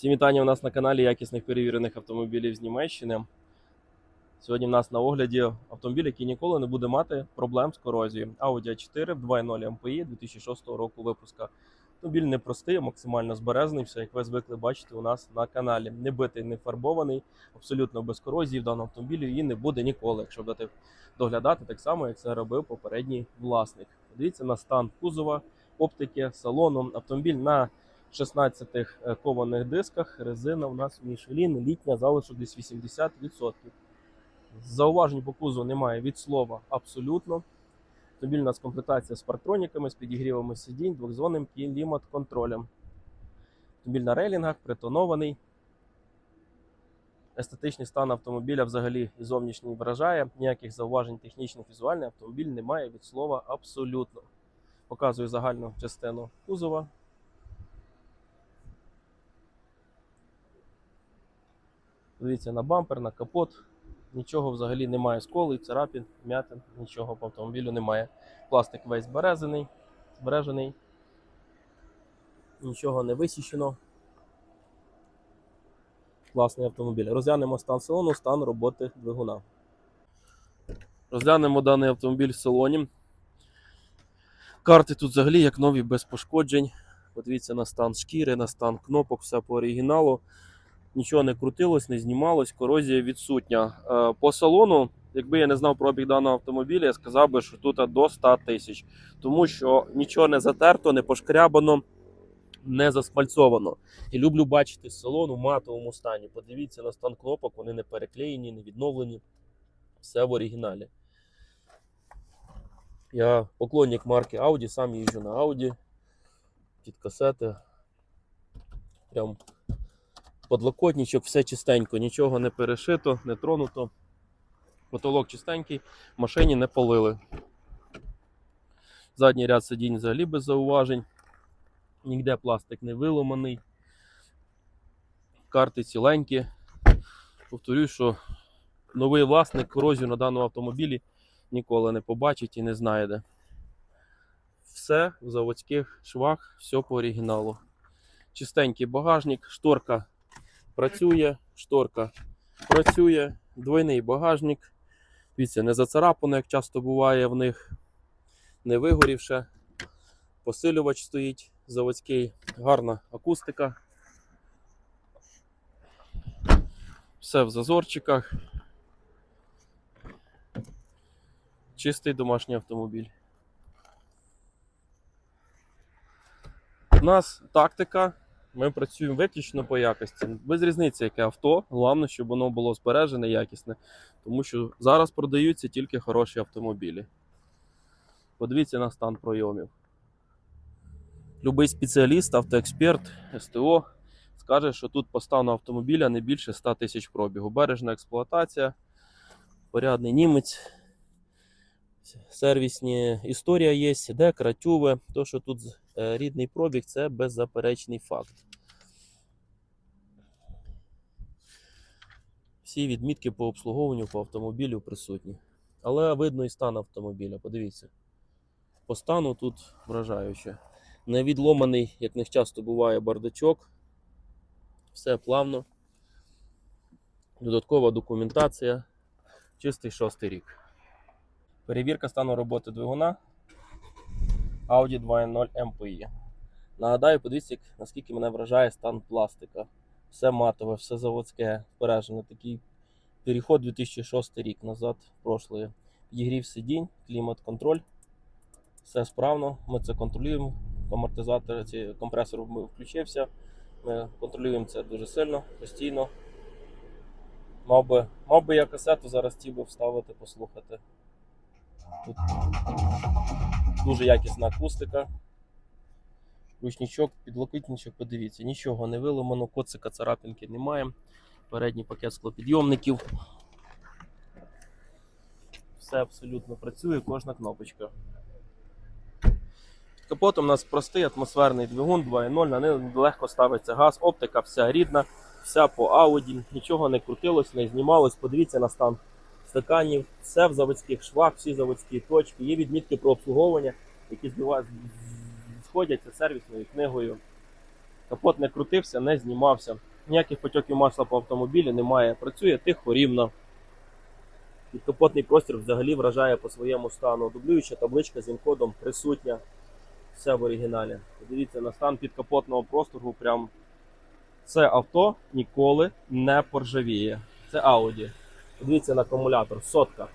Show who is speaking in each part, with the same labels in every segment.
Speaker 1: Всім вітання у нас на каналі якісних перевірених автомобілів з Німеччини. Сьогодні в нас на огляді автомобіль, який ніколи не буде мати проблем з корозією. Audi A4 в 2.0 MPI 2006 року випуска. Автомобіль не простий, а максимально збережений, все як ви звикли бачити у нас на каналі. Не битий, не фарбований, абсолютно без корозії в даному автомобілі і не буде ніколи, якщо будете доглядати так само, як це робив попередній власник. Дивіться на стан кузова, оптики, салону. Автомобіль на 16 кованих дисках. Резина у нас Michelin, літня залишок десь 80%. Зауважень по кузову немає від слова абсолютно. Автомобіль у нас комплектація з парктроніками, з підігрівами сидінь, двохзонним клімат-контролем. Автомобіль на рейлінгах, притонований. Естетичний стан автомобіля взагалі і зовнішній вражає. Ніяких зауважень технічних, візуальних автомобіль не має від слова абсолютно. Показую загальну частину кузова. Дивіться на бампер, на капот. Нічого взагалі немає сколи, царапін, м'ятин, нічого по автомобілю немає. Пластик весь збережений, збережений. Нічого не висічено. Класний автомобіль. Розглянемо стан салону, стан роботи двигуна. Розглянемо даний автомобіль в салоні. Карти тут взагалі як нові без пошкоджень. Подивіться на стан шкіри, на стан кнопок, все по оригіналу. Нічого не крутилось, не знімалось, корозія відсутня. Е, По салону, якби я не знав про обіг даного автомобіля, я сказав би, що тут до 100 тисяч. Тому що нічого не затерто, не пошкрябано, не заспальцовано. І люблю бачити салон у матовому стані. Подивіться на стан кнопок, вони не переклеєні, не відновлені. Все в оригіналі. Я поклонник марки Audi, сам їжджу на Audi. Під касети. Прям подлокотничок, все чистенько, нічого не перешито, не тронуто. Потолок чистенький, машині не полили. Задній ряд сидінь взагалі без зауважень. Ніде пластик не виломаний. Карти ціленькі. Повторюю, що новий власник корозію на даному автомобілі ніколи не побачить і не знайде. Все в заводських швах, все по оригіналу. Чистенький багажник, шторка працює, шторка працює, двойний багажник. Дивіться, не зацарапано, як часто буває в них, не вигорівше. Посилювач стоїть заводський, гарна акустика. Все в зазорчиках. Чистий домашній автомобіль. У нас тактика ми працюємо виключно по якості. Без різниці, яке авто. Головне, щоб воно було збережене, якісне. Тому що зараз продаються тільки хороші автомобілі. Подивіться на стан пройомів. Любий спеціаліст, автоексперт, СТО скаже, що тут по стану автомобіля не більше 100 тисяч пробігу. Бережна експлуатація, порядний німець. Сервісні історія є, декра, тюви. То, що тут рідний пробіг, це беззаперечний факт. Всі відмітки по обслуговуванню по автомобілю присутні. Але видно і стан автомобіля, подивіться. По стану тут вражаюче. Не відломаний, як не часто буває, бардачок. Все плавно. Додаткова документація. Чистий шостий рік. Перевірка стану роботи двигуна Audi 2.0 MPI. Нагадаю, подивіться, наскільки мене вражає стан пластика. Все матове, все заводське, збережено. Такий переход 2006 рік назад, в прошлое. Підігрів сидінь, клімат-контроль. Все справно. Ми це контролюємо. Амортизатор, ці компресор включився. Ми контролюємо це дуже сильно, постійно. Мав би, мав би я касету зараз ті би вставити, послухати. Тут дуже якісна акустика. Ручничок, підлокітничок, подивіться, нічого не виламано, коцика царапинки немає. Передній пакет склопідйомників. Все абсолютно працює, кожна кнопочка. Капотом у нас простий атмосферний двигун 2.0, на ним легко ставиться газ, оптика вся рідна, вся по Audi, нічого не крутилось, не знімалось. Подивіться на стан стаканів, все в заводських швах, всі заводські точки. Є відмітки про обслуговування, які сходяться сервісною книгою. Капот не крутився, не знімався. ніяких потьоків масла по автомобілі немає. Працює тихо, рівно. Підкапотний простір взагалі вражає по своєму стану. Дублююча табличка з інкодом присутня. Все в оригіналі. Подивіться на стан підкапотного простору. Прям це авто ніколи не поржавіє. Це Audi. Подивіться на акумулятор. Сотка.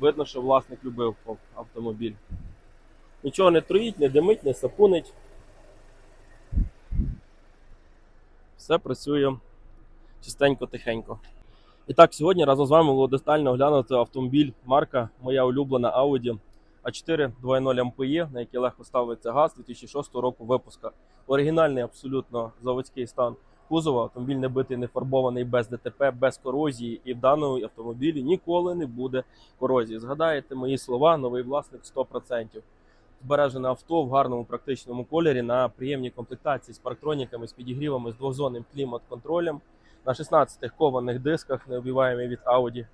Speaker 1: Видно, що власник любив автомобіль. Нічого не троїть, не димить, не сапунить. Все працює чистенько, тихенько. І так, сьогодні разом з вами було детально оглянути автомобіль марка моя улюблена Audi A4 2.0 MPI, на який легко ставиться газ 2006 року випуска. Оригінальний абсолютно заводський стан кузова. Автомобіль не битий, не фарбований без ДТП, без корозії, і в даному автомобілі ніколи не буде корозії. Згадаєте мої слова, новий власник 100%. Збережене авто в гарному практичному кольорі на приємній комплектації з парктроніками, з підігрівами, з двозонним клімат-контролем. На 16 кованих дисках, необіваємий від Audi.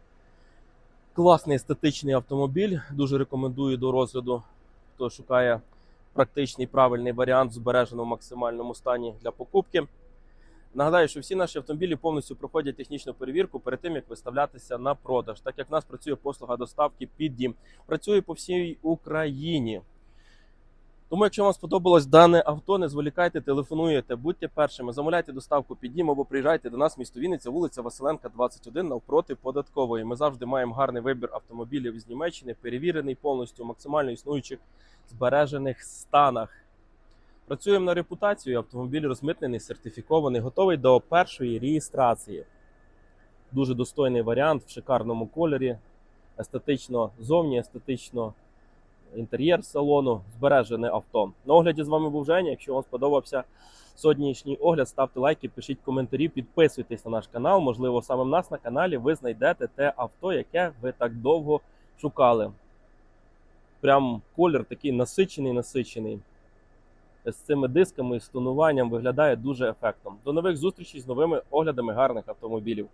Speaker 1: Класний естетичний автомобіль. Дуже рекомендую до розгляду, хто шукає практичний правильний варіант в збереженому максимальному стані для покупки. Нагадаю, що всі наші автомобілі повністю проходять технічну перевірку перед тим, як виставлятися на продаж, так як в нас працює послуга доставки під дім. Працює по всій Україні. Тому, якщо вам сподобалось дане авто, не зволікайте, телефонуєте, будьте першими, замовляйте доставку під дім або приїжджайте до нас, в місто Вінниця, вулиця Василенка, 21, навпроти податкової. Ми завжди маємо гарний вибір автомобілів із Німеччини, перевірений повністю, максимально існуючих збережених станах. Працюємо на репутацію. Автомобіль розмитнений, сертифікований, готовий до першої реєстрації. Дуже достойний варіант в шикарному кольорі, естетично зовні, естетично інтер'єр салону, збережене авто. На огляді з вами був Женя. Якщо вам сподобався сьогоднішній огляд, ставте лайки, пишіть коментарі, підписуйтесь на наш канал. Можливо, саме в нас на каналі ви знайдете те авто, яке ви так довго шукали. Прям колір такий насичений, насичений. З цими дисками і з тонуванням виглядає дуже ефектно. До нових зустрічей з новими оглядами гарних автомобілів.